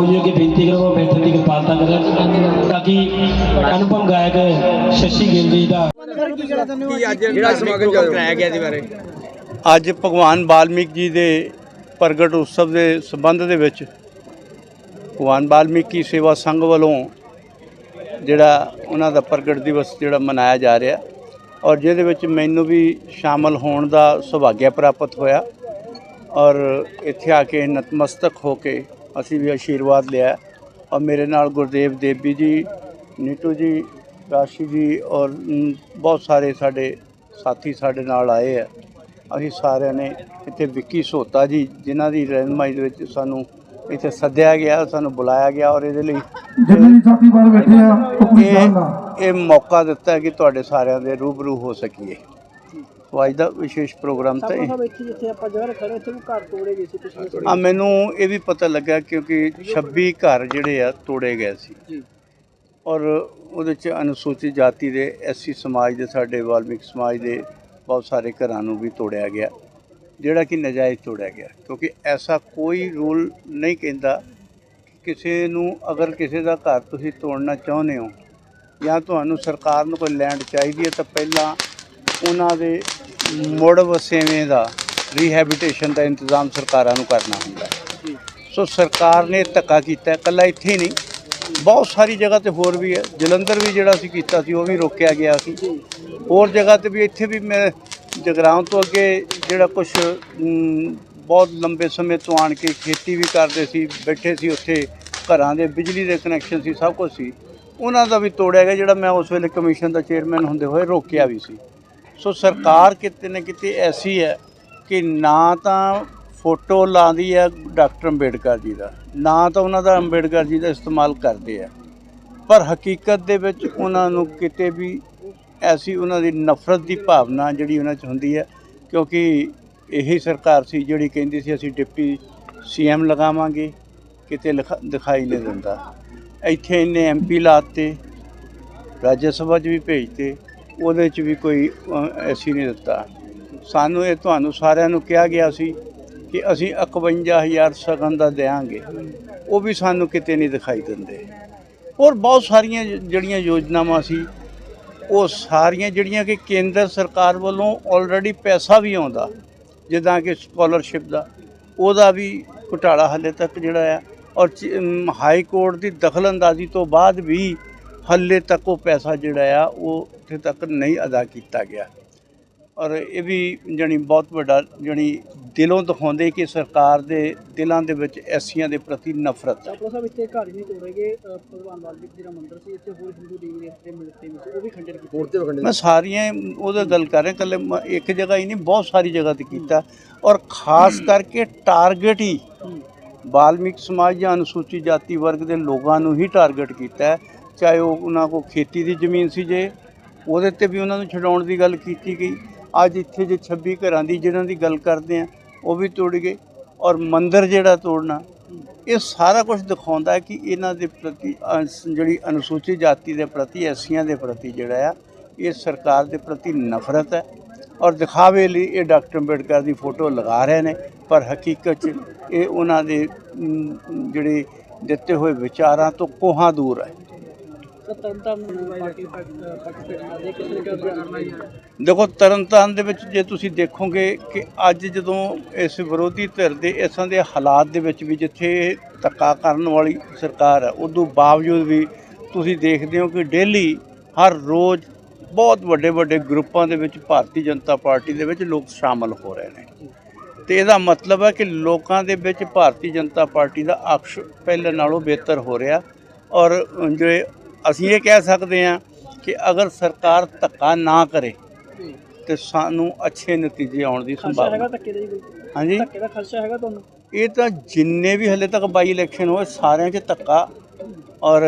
ਆਓ ਜੀ ਅੱਗੇ ਬੇਨਤੀ ਕਰੋ ਬੈਠਣ ਦੀ ਕਿਰਪਾਲਤਾ ਕਰਨ ਤਾਂ ਕਿ ਅਨੁਪਮ ਗਾਇਕ ਸ਼ਸ਼ੀ ਗਿੱਲ ਜੀ ਦਾ ਕੀ ਅੱਜ ਜਿਹੜਾ ਸਮਾਗਮ ਕਰਾਇਆ ਗਿਆ ਇਹਦੇ ਬਾਰੇ? ਅੱਜ ਭਗਵਾਨ ਵਾਲਮੀਕ ਜੀ ਦੇ ਪ੍ਰਗਟ ਉਤਸਵ ਦੇ ਸੰਬੰਧ ਦੇ ਵਿੱਚ ਭਗਵਾਨ ਵਾਲਮੀਕੀ ਸੇਵਾ ਸੰਘ ਵੱਲੋਂ ਜਿਹੜਾ ਉਹਨਾਂ ਦਾ ਪ੍ਰਗਟ ਦਿਵਸ ਜਿਹੜਾ ਮਨਾਇਆ ਜਾ ਰਿਹਾ ਔਰ ਜਿਹਦੇ ਵਿੱਚ ਮੈਨੂੰ ਵੀ ਸ਼ਾਮਲ ਹੋਣ ਦਾ ਸੁਭਾਗਿਆ ਪ੍ਰਾਪਤ ਹੋਇਆ ਔਰ ਇੱਥੇ ਆ ਕੇ ਨਤਮਸਤਕ ਹੋ ਕੇ ਅਸੀਂ ਵੀ ਆਸ਼ੀਰਵਾਦ ਲਿਆ ਔਰ ਮੇਰੇ ਨਾਲ ਗੁਰਦੇਵ ਦੇਵੀ ਜੀ ਨੀਟੂ ਜੀ ਕਾਸ਼ੀ ਜੀ ਔਰ ਬਹੁਤ ਸਾਰੇ ਸਾਡੇ ਸਾਥੀ ਸਾਡੇ ਨਾਲ ਆਏ ਆ ਅਸੀਂ ਸਾਰਿਆਂ ਨੇ ਇੱਥੇ ਵਿੱਕੀ ਸੋਤਾ ਜੀ ਜਿਨ੍ਹਾਂ ਦੀ ਰਹਿਨਮਾਈ ਦੇ ਵਿੱਚ ਸਾਨੂੰ ਇੱਥੇ ਸੱਦਿਆ ਗਿਆ ਸਾਨੂੰ ਬੁਲਾਇਆ ਗਿਆ ਔਰ ਇਹਦੇ ਲਈ ਜਿੰਨੇ ਸਾਥੀ ਬਾਹਰ ਬੈਠੇ ਆ ਇਹ ਮੌਕਾ ਦਿੱਤਾ ਕਿ ਤੁਹਾਡੇ ਸਾਰਿਆਂ ਦੇ ਰੂਬਰੂ ਹੋ ਸਕੀਏ। ਸੋ ਅੱਜ ਦਾ ਵਿਸ਼ੇਸ਼ ਪ੍ਰੋਗਰਾਮ ਤਾਂ ਇਹ। ਇੱਥੇ ਜਿੱਥੇ ਆਪਾਂ ਜਗ੍ਹਾ ਖੜੇ ਇੱਥੇ ਵੀ ਘਰ ਤੋੜੇ ਗਏ ਸੀ ਪਿਛਲੇ ਆ ਮੈਨੂੰ ਇਹ ਵੀ ਪਤਾ ਲੱਗਾ ਕਿਉਂਕਿ 26 ਘਰ ਜਿਹੜੇ ਆ ਤੋੜੇ ਗਏ ਸੀ। ਜੀ। ਔਰ ਉਹਦੇ ਚ ਅਨੁਸੂਚਿਤ ਜਾਤੀ ਦੇ ਐਸਸੀ ਸਮਾਜ ਦੇ ਸਾਡੇ ਵਾਲਮੀਕ ਸਮਾਜ ਦੇ ਬਹੁਤ ਸਾਰੇ ਘਰਾਂ ਨੂੰ ਵੀ ਤੋੜਿਆ ਗਿਆ ਜਿਹੜਾ ਕਿ ਨਜਾਇਜ਼ ਤੋੜਿਆ ਗਿਆ। ਕਿਉਂਕਿ ਐਸਾ ਕੋਈ ਰੂਲ ਨਹੀਂ ਕਹਿੰਦਾ ਕਿ ਕਿਸੇ ਨੂੰ ਅਗਰ ਕਿਸੇ ਦਾ ਘਰ ਤੁਸੀਂ ਤੋੜਨਾ ਚਾਹੁੰਦੇ ਹੋ ਜਾਂ ਤੁਹਾਨੂੰ ਸਰਕਾਰ ਨੂੰ ਕੋਈ ਲੈਂਡ ਚਾਹੀਦੀ ਹੈ ਤਾਂ ਪਹਿਲਾਂ ਉਹਨਾਂ ਦੇ ਮੁੜ ਵਸੇਵੇਂ ਦਾ ਰੀਹੈਬਿਟੇਸ਼ਨ ਦਾ ਇੰਤਜ਼ਾਮ ਸਰਕਾਰਾਂ ਨੂੰ ਕਰਨਾ ਹੁੰਦਾ ਹੈ। ਸੋ ਸਰਕਾਰ ਨੇ ਧੱਕਾ ਕੀਤਾ ਕੱਲਾ ਇੱਥੇ ਨਹੀਂ ਬਹੁਤ ਸਾਰੀ ਜਗ੍ਹਾ ਤੇ ਹੋਰ ਵੀ ਹੈ। ਜਲੰਧਰ ਵੀ ਜਿਹੜਾ ਸੀ ਕੀਤਾ ਸੀ ਉਹ ਵੀ ਰੋਕਿਆ ਗਿਆ ਸੀ। ਹੋਰ ਜਗ੍ਹਾ ਤੇ ਵੀ ਇੱਥੇ ਵੀ ਮੈਂ ਜਗਰਾਉਂ ਤੋਂ ਅੱਗੇ ਜਿਹੜਾ ਕੁਝ ਬਹੁਤ ਲੰਬੇ ਸਮੇਂ ਤੋਂ ਆਣ ਕੇ ਖੇਤੀ ਵੀ ਕਰਦੇ ਸੀ ਬੈਠੇ ਸੀ ਉੱਥੇ ਘਰਾਂ ਦੇ ਬਿਜਲੀ ਦੇ ਕਨੈਕਸ਼ਨ ਸੀ ਸਭ ਕੁਝ ਸੀ। ਉਹਨਾਂ ਦਾ ਵੀ ਤੋੜਿਆ ਗਿਆ ਜਿਹੜਾ ਮੈਂ ਉਸ ਵੇਲੇ ਕਮਿਸ਼ਨ ਦਾ ਚੇਅਰਮੈਨ ਹੁੰਦੇ ਹੋਏ ਰੋਕਿਆ ਵੀ ਸੀ। ਸੋ ਸਰਕਾਰ ਕਿਤੇ ਨਾ ਕਿਤੇ ਐਸੀ ਹੈ ਕਿ ਨਾ ਤਾਂ ਫੋਟੋ ਲਾਉਂਦੀ ਹੈ ਡਾਕਟਰ ਅੰਬੇਡਕਰ ਜੀ ਦਾ, ਨਾ ਤਾਂ ਉਹਨਾਂ ਦਾ ਅੰਬੇਡਕਰ ਜੀ ਦਾ ਇਸਤੇਮਾਲ ਕਰਦੇ ਆ। ਪਰ ਹਕੀਕਤ ਦੇ ਵਿੱਚ ਉਹਨਾਂ ਨੂੰ ਕਿਤੇ ਵੀ ਐਸੀ ਉਹਨਾਂ ਦੀ ਨਫ਼ਰਤ ਦੀ ਭਾਵਨਾ ਜਿਹੜੀ ਉਹਨਾਂ 'ਚ ਹੁੰਦੀ ਹੈ, ਕਿਉਂਕਿ ਇਹੀ ਸਰਕਾਰ ਸੀ ਜਿਹੜੀ ਕਹਿੰਦੀ ਸੀ ਅਸੀਂ ਡਿਪਟੀ ਸੀਐਮ ਲਗਾਵਾਂਗੇ, ਕਿਤੇ ਲਿਖਾ- ਦਿਖਾਈ ਨਹੀਂ ਦਿੰਦਾ। ਇੱਥੇ ਇਹਨੇ ਐਮਪੀ ਲਾਤੇ, ਰਾਜ ਸਭਾ 'ਚ ਵੀ ਭੇਜਤੇ ਉਹਦੇ 'ਚ ਵੀ ਕੋਈ ਐਸੀ ਨਹੀਂ ਦਿੱਤਾ। ਸਾਨੂੰ ਇਹ ਤੁਹਾਨੂੰ ਸਾਰਿਆਂ ਨੂੰ ਕਿਹਾ ਗਿਆ ਸੀ ਕਿ ਅਸੀਂ 51000 ਸਗਨ ਦਾ ਦੇਾਂਗੇ ਉਹ ਵੀ ਸਾਨੂੰ ਕਿਤੇ ਨਹੀਂ ਦਿਖਾਈ ਦਿੰਦੇ। ਔਰ ਬਹੁਤ ਸਾਰੀਆਂ ਜਿਹੜੀਆਂ ਯੋਜਨਾਵਾਂ ਸੀ, ਉਹ ਸਾਰੀਆਂ ਜਿਹੜੀਆਂ ਕਿ ਕੇਂਦਰ ਸਰਕਾਰ ਵੱਲੋਂ ਆਲਰੇਡੀ ਪੈਸਾ ਵੀ ਆਉਂਦਾ, ਜਿੱਦਾਂ ਕਿ ਸਕਾਲਰਸ਼ਿਪ ਦਾ, ਉਹਦਾ ਵੀ ਘੁਟਾਲਾ ਹੱਲੇ ਤੱਕ ਜਿਹੜਾ ਆ। ਔਰ ਹਾਈ ਕੋਰਟ ਦੀ ਦਖਲਅੰਦਾਜ਼ੀ ਤੋਂ ਬਾਅਦ ਵੀ ਹੱਲੇ ਤੱਕ ਉਹ ਪੈਸਾ ਜਿਹੜਾ ਆ ਉਹ ਉੱਥੇ ਤੱਕ ਨਹੀਂ ਅਦਾ ਕੀਤਾ ਗਿਆ। ਔਰ ਇਹ ਵੀ ਜਣੀ ਬਹੁਤ ਵੱਡਾ ਜਣੀ ਦਿਲੋਂ ਦਿਖਾਉਂਦੇ ਕਿ ਸਰਕਾਰ ਦੇ ਦਿਲਾਂ ਦੇ ਵਿੱਚ ਐਸੀਆਂ ਦੇ ਪ੍ਰਤੀ ਨਫ਼ਰਤ ਹੈ ਸਾਹਿਬ ਇੱਥੇ ਘਰ ਹੀ ਨਹੀਂ ਤੋੜੇਗੇ ਭਗਵਾਨ ਵਾਲਮੀਕ ਜੀ ਦਾ ਮੰਦਿਰ ਸੀ ਇੱਥੇ ਹੋਰ ਹਿੰਦੂ ਦੇਵੀ ਦੇਵਤੇ ਮਿਲਤੇ ਵੀ ਸੀ। ਉਹ ਵੀ ਖੰਡਰ ਕੀਤੇ। ਮੈਂ ਸਾਰੀਆਂ ਉਹਦਾ ਗੱਲ ਕਰ ਰਿਹਾ ਕੱਲੇ ਇੱਕ ਜਗ੍ਹਾ ਹੀ ਨਹੀਂ ਬਹੁਤ ਸਾਰੀ ਜਗ੍ਹਾ ਤੇ ਕੀਤਾ। ਔਰ ਖਾਸ ਕਰਕੇ ਟਾਰਗੇਟ ਹੀ ਬਾਲਮਿਕ ਸਮਾਜ ਜਾਂ ਅਨੁਸੂਚਿਤ ਜਾਤੀ ਵਰਗ ਦੇ ਲੋਕਾਂ ਨੂੰ ਹੀ ਟਾਰਗੇਟ ਕੀਤਾ। ਹੈ ਚਾਹੇ ਉਹ ਉਹਨਾਂ ਕੋਲ ਖੇਤੀ ਦੀ ਜ਼ਮੀਨ ਸੀ ਜੇ, ਉਹਦੇ ਤੇ ਵੀ ਉਹਨਾਂ ਨੂੰ ਛਡਾਉਣ ਦੀ ਗੱਲ ਕੀਤੀ ਗਈ। ਅੱਜ ਇੱਥੇ ਜੇ 26 ਘਰਾਂ ਦੀ ਜਿਹਨਾਂ ਦੀ ਗੱਲ ਕਰਦੇ ਆ, ਉਹ ਵੀ ਤੋੜ ਗਏ ਔਰ ਮੰਦਰ ਜਿਹੜਾ ਤੋੜਨਾ, ਇਹ ਸਾਰਾ ਕੁਝ ਦਿਖਾਉਂਦਾ ਕਿ ਇਹਨਾਂ ਦੇ ਪ੍ਰਤੀ ਜਿਹੜੀ ਅਨੁਸੂਚਿਤ ਜਾਤੀ ਦੇ ਪ੍ਰਤੀ, ਐਸੀਆਂ ਦੇ ਪ੍ਰਤੀ ਜਿਹੜਾ ਆ, ਇਹ ਸਰਕਾਰ ਦੇ ਪ੍ਰਤੀ ਨਫ਼ਰਤ ਹੈ। ਔਰ ਦਿਖਾਵੇ ਲਈ ਇਹ ਡਾਕਟਰ ਅੰਬੇਡਕਰ ਦੀ ਫੋਟੋ ਲਗਾ ਰਹੇ ਨੇ, ਪਰ ਹਕੀਕਤ 'ਚ ਇਹ ਉਹਨਾਂ ਦੇ ਜਿਹੜੇ ਦਿੱਤੇ ਹੋਏ ਵਿਚਾਰਾਂ ਤੋਂ ਕੋਹਾਂ ਦੂਰ ਹੈ। ਦੇਖੋ, ਤਰਨਤਾਰਨ ਦੇ ਵਿੱਚ ਜੇ ਤੁਸੀਂ ਦੇਖੋਗੇ ਕਿ ਅੱਜ ਜਦੋਂ ਇਸ ਵਿਰੋਧੀ ਧਿਰ ਦੇ ਇਸਾਂ ਦੇ ਹਾਲਾਤ ਦੇ ਵਿੱਚ ਵੀ ਜਿੱਥੇ ਧੱਕਾ ਕਰਨ ਵਾਲੀ ਸਰਕਾਰ ਹੈ, ਉਦੋਂ ਬਾਵਜੂਦ ਵੀ ਤੁਸੀਂ ਦੇਖਦੇ ਹੋ ਕਿ ਡੇਲੀ ਹਰ ਰੋਜ਼ ਬਹੁਤ ਵੱਡੇ ਵੱਡੇ ਗਰੁੱਪਾਂ ਦੇ ਵਿੱਚ ਭਾਰਤੀ ਜਨਤਾ ਪਾਰਟੀ ਦੇ ਵਿੱਚ ਲੋਕ ਸ਼ਾਮਲ ਹੋ ਰਹੇ ਨੇ। ਤੇ ਇਹਦਾ ਮਤਲਬ ਹੈ ਕਿ ਲੋਕਾਂ ਦੇ ਵਿੱਚ ਭਾਰਤੀ ਜਨਤਾ ਪਾਰਟੀ ਦਾ ਅਕਸ਼ ਪਹਿਲੇ ਨਾਲੋਂ ਬਿਹਤਰ ਹੋ ਰਿਹਾ ਔਰ ਜਿਹੜੇ ਅਸੀਂ ਇਹ ਕਹਿ ਸਕਦੇ ਹਾਂ ਕਿ ਅਗਰ ਸਰਕਾਰ ਧੱਕਾ ਨਾ ਕਰੇ ਤੇ ਸਾਨੂੰ ਅੱਛੇ ਨਤੀਜੇ ਆਉਣ ਦੀ ਖਰਚਾ ਹੈਗਾ ਸੰਭਾਵਨਾ। ਧੱਕੇ ਦਾ? ਹਾਂਜੀ। ਧੱਕੇ ਦਾ ਖਰਚਾ ਹੈਗਾ ਤੁਹਾਨੂੰ? ਇਹ ਤਾਂ ਜਿੰਨੇ ਵੀ ਹਲੇ ਤੱਕ ਬਾਈ ਇਲੈਕਸ਼ਨ ਹੋਏ ਸਾਰਿਆਂ 'ਚ ਧੱਕਾ ਔਰ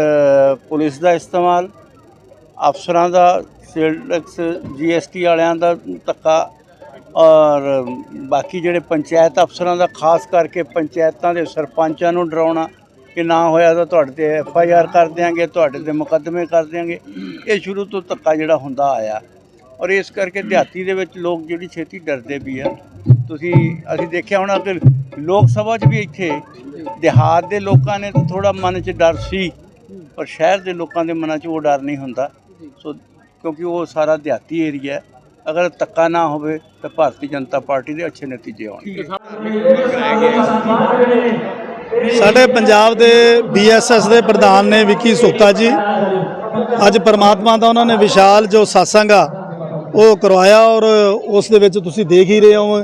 ਪੁਲਿਸ ਦਾ ਇਸਤੇਮਾਲ ਅਫਸਰਾਂ ਦਾ ਸੇਲ ਟੈਕਸ ਜੀਐਸਟੀ ਵਾਲਿਆਂ ਦਾ ਧੱਕਾ ਔਰ ਬਾਕੀ ਜਿਹੜੇ ਪੰਚਾਇਤ ਅਫਸਰਾਂ ਦਾ ਖਾਸ ਕਰਕੇ ਪੰਚਾਇਤਾਂ ਦੇ ਸਰਪੰਚਾਂ ਨੂੰ ਡਰਾਉਣਾ ਕਿ ਨਾ ਹੋਇਆ ਤਾਂ ਤੁਹਾਡੇ ਤੇ ਐਫ ਆਈ ਆਰ ਕਰ ਦਿਆਂਗੇ, ਤੁਹਾਡੇ ਤੇ ਮੁਕੱਦਮੇ ਕਰ ਦਿਆਂਗੇ। ਇਹ ਸ਼ੁਰੂ ਤੋਂ ਧੱਕਾ ਜਿਹੜਾ ਹੁੰਦਾ ਆਇਆ। ਔਰ ਇਸ ਕਰਕੇ ਦਿਹਾਤੀ ਦੇ ਵਿੱਚ ਲੋਕ ਜਿਹੜੀ ਛੇਤੀ ਡਰਦੇ ਵੀ ਆ। ਤੁਸੀਂ, ਅਸੀਂ ਦੇਖਿਆ ਹੋਣਾ ਕਿ ਲੋਕ ਸਭਾ 'ਚ ਵੀ ਇੱਥੇ ਦਿਹਾਤ ਦੇ ਲੋਕਾਂ ਨੇ ਤਾਂ ਥੋੜਾ ਮਨ 'ਚ ਡਰ ਸੀ, ਪਰ ਸ਼ਹਿਰ ਦੇ ਲੋਕਾਂ ਦੇ ਮਨਾਂ 'ਚ ਉਹ ਡਰ ਨਹੀਂ ਹੁੰਦਾ। ਸੋ, ਕਿਉਂਕਿ ਉਹ ਸਾਰਾ ਦਿਹਾਤੀ ਏਰੀਆ ਹੈ। ਅਗਰ ਤੱਕਾ ਨਾ ਹੋਵੇ ਤਾਂ ਭਾਰਤੀ ਜਨਤਾ ਪਾਰਟੀ ਦੇ ਅੱਛੇ ਨਤੀਜੇ ਆਉਣਗੇ। ਸਾਡੇ ਪੰਜਾਬ ਦੇ ਬੀਐਸਐਸ ਦੇ ਪ੍ਰਧਾਨ ਨੇ ਵਿੱਕੀ ਸੋਤਾ ਜੀ। ਅੱਜ ਪਰਮਾਤਮਾ ਦਾ ਉਹਨਾਂ ਨੇ ਵਿਸ਼ਾਲ ਜੋ satsang ਆ, ਉਹ ਕਰਵਾਇਆ ਔਰ ਉਸ ਦੇ ਵਿੱਚ ਤੁਸੀਂ ਦੇਖ ਹੀ ਰਹੇ ਹੋ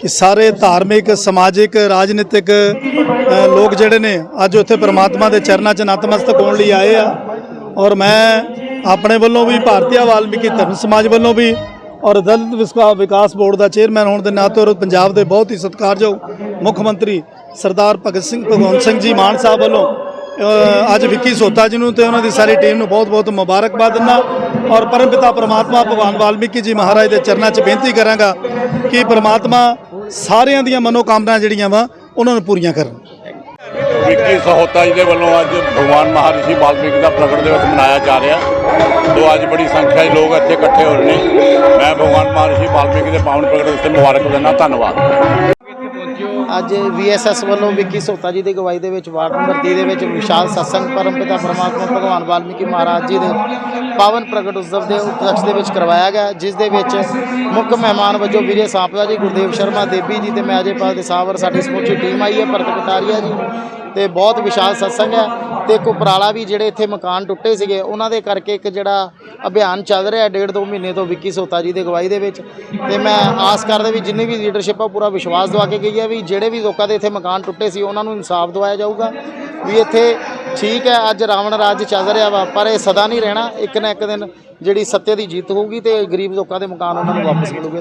ਕਿ ਸਾਰੇ ਧਾਰਮਿਕ, ਸਮਾਜਿਕ, ਰਾਜਨੀਤਿਕ ਲੋਕ ਜਿਹੜੇ ਨੇ, ਅੱਜ ਉੱਥੇ ਪਰਮਾਤਮਾ ਦੇ ਚਰਨਾਂ 'ਚ ਨਤਮਸਤਕ ਹੋਣ ਲਈ ਆਏ ਆ। ਔਰ ਮੈਂ ਆਪਣੇ ਵੱਲੋਂ ਵੀ ਭਾਰਤੀ ਵਾਲਮੀਕੀ ਧਰਮ ਸਮਾਜ ਵੱਲੋਂ ਵੀ ਔਰ ਦਲਿਤ ਵਿਸਕਾ- ਵਿਕਾਸ ਬੋਰਡ ਦਾ ਚੇਅਰਮੈਨ ਹੋਣ ਦੇ ਨਾਤੇ ਔਰ ਪੰਜਾਬ ਦੇ ਬਹੁਤ ਹੀ ਸਤਿਕਾਰਯੋਗ ਮੁੱਖ ਮੰਤਰੀ ਸਰਦਾਰ ਭਗਤ ਸਿੰਘ ਭਗਵੰਤ ਸਿੰਘ ਜੀ ਮਾਨ ਸਾਹਿਬ ਵੱਲੋਂ ਅੱਜ ਵਿੱਕੀ ਸੋਤਾ ਜੀ ਨੂੰ ਤੇ ਉਹਨਾਂ ਦੀ ਸਾਰੀ ਟੀਮ ਨੂੰ ਬਹੁਤ-ਬਹੁਤ ਮੁਬਾਰਕਬਾਦ ਦਿੰਦਾ ਔਰ ਪਰਮਪਿਤਾ ਪ੍ਰਮਾਤਮਾ ਭਗਵਾਨ ਵਾਲਮੀਕੀ ਜੀ ਮਹਾਰਾਜ ਦੇ ਚਰਨਾਂ 'ਚ ਬੇਨਤੀ ਕਰਾਂਗਾ ਕਿ ਪ੍ਰਮਾਤਮਾ ਸਾਰਿਆਂ ਦੀਆਂ ਮਨੋਕਾਮਨਾ ਜਿਹੜੀਆਂ ਵਾ, ਉਹਨਾਂ ਨੂੰ ਪੂਰੀਆਂ ਕਰਨ। ਵਿੱਕੀ ਸਹੋਤਾ ਜੀ ਦੇ ਵੱਲੋਂ ਅੱਜ ਭਗਵਾਨ ਮਹਾਰਿਸ਼ੀ ਵਾਲਮੀਕੀ ਦਾ ਪ੍ਰਗਟ ਦਿਵਸ ਮਨਾਇਆ ਜਾ ਰਿਹਾ। ਸੋ ਅੱਜ ਬੜੀ ਸੰਖਿਆ 'ਚ ਲੋਕ ਇੱਥੇ ਇਕੱਠੇ ਹੋ ਰਹੇ ਨੇ। ਮੈਂ ਭਗਵਾਨ ਮਹਾਰਿਸ਼ੀ ਵਾਲਮੀਕੀ ਦੇ ਪਾਵਨ ਪ੍ਰਗਟ ਦਿਵਸ ਤੇ ਮੁਬਾਰਕ ਦਿੰਦਾ। ਧੰਨਵਾਦ। ਅੱਜ ਵੀਐਸਐਸ ਵੱਲੋਂ ਵਿੱਕੀ ਸੋਤਾ ਜੀ ਦੀ ਗਵਾਹੀ ਦੇ ਵਿੱਚ ਵਾਰਡ ਨੰਬਰ 30 ਦੇ ਵਿੱਚ ਵਿਸ਼ਾਲ ਸਤਸੰਗ ਪਰਮ ਪਿਤਾ ਪਰਮਾਤਮਾ ਭਗਵਾਨ ਵਾਲਮੀਕੀ ਮਹਾਰਾਜ ਜੀ ਦੇ ਪਾਵਨ ਪ੍ਰਗਟ ਉਤਸਵ ਦੇ ਉਪਲਕਸ਼ ਦੇ ਵਿੱਚ ਕਰਵਾਇਆ ਗਿਆ, ਜਿਸ ਦੇ ਵਿੱਚ ਮੁੱਖ ਮਹਿਮਾਨ ਵਜੋਂ ਵੀਰੇ ਸਾਂਪਲਾ ਜੀ, ਗੁਰਦੇਵ ਸ਼ਰਮਾ ਦੇਵੀ ਜੀ ਤੇ ਮੈਂ ਅਜੇਪਾਲ ਦੇ ਸਾਵਰ, ਸਾਡੀ ਸਮੁੱਚੀ ਟੀਮ ਆਈ ਹੈ, ਭਰਤ ਕਟਾਰੀਆ ਜੀ ਤੇ ਬਹੁਤ ਵਿਸ਼ਾਲ ਸਤਸੰਗ ਹੈ ਤੇ ਇੱਕ ਉਪਰਾਲਾ ਵੀ ਜਿਹੜੇ ਇੱਥੇ ਮਕਾਨ ਟੁੱਟੇ ਸੀਗੇ, ਉਹਨਾਂ ਦੇ ਕਰਕੇ ਇੱਕ ਜਿਹੜਾ ਅਭਿਆਨ ਚੱਲ ਰਿਹਾ ਡੇਢ ਦੋ ਮਹੀਨੇ ਤੋਂ ਵਿੱਕੀ ਸੋਤਾ ਜੀ ਦੀ ਗਵਾਹੀ ਦੇ ਵਿੱਚ ਤੇ ਮੈਂ ਆਸ ਕਰਦਾ ਵੀ ਜਿੰਨੀ ਵੀ ਲੀਡਰਸ਼ਿਪ ਆ ਪੂਰਾ ਵਿਸ਼ਵਾਸ ਦਵਾ ਕੇ ਗਈ ਹੈ ਵੀ ਜਿਹੜੇ ਵੀ ਲੋਕਾਂ ਦੇ ਇੱਥੇ ਮਕਾਨ ਟੁੱਟੇ ਸੀ, ਉਹਨਾਂ ਨੂੰ ਇਨਸਾਫ ਦਵਾਇਆ ਜਾਊਗਾ, ਵੀ ਇੱਥੇ ਠੀਕ ਹੈ, ਅੱਜ ਰਾਵਣ ਰਾਜ ਚੱਲ ਰਿਹਾ ਵਾ, ਪਰ ਇਹ ਸਦਾ ਨਹੀਂ ਰਹਿਣਾ। ਇੱਕ ਨਾ ਇੱਕ ਦਿਨ ਜਿਹੜੀ ਸੱਤੇ ਦੀ ਜਿੱਤ ਹੋਊਗੀ ਤੇ ਗਰੀਬ ਲੋਕਾਂ ਦੇ ਮਕਾਨ ਉਹਨਾਂ ਨੂੰ ਵਾਪਸ ਮਿਲੂਗੇ।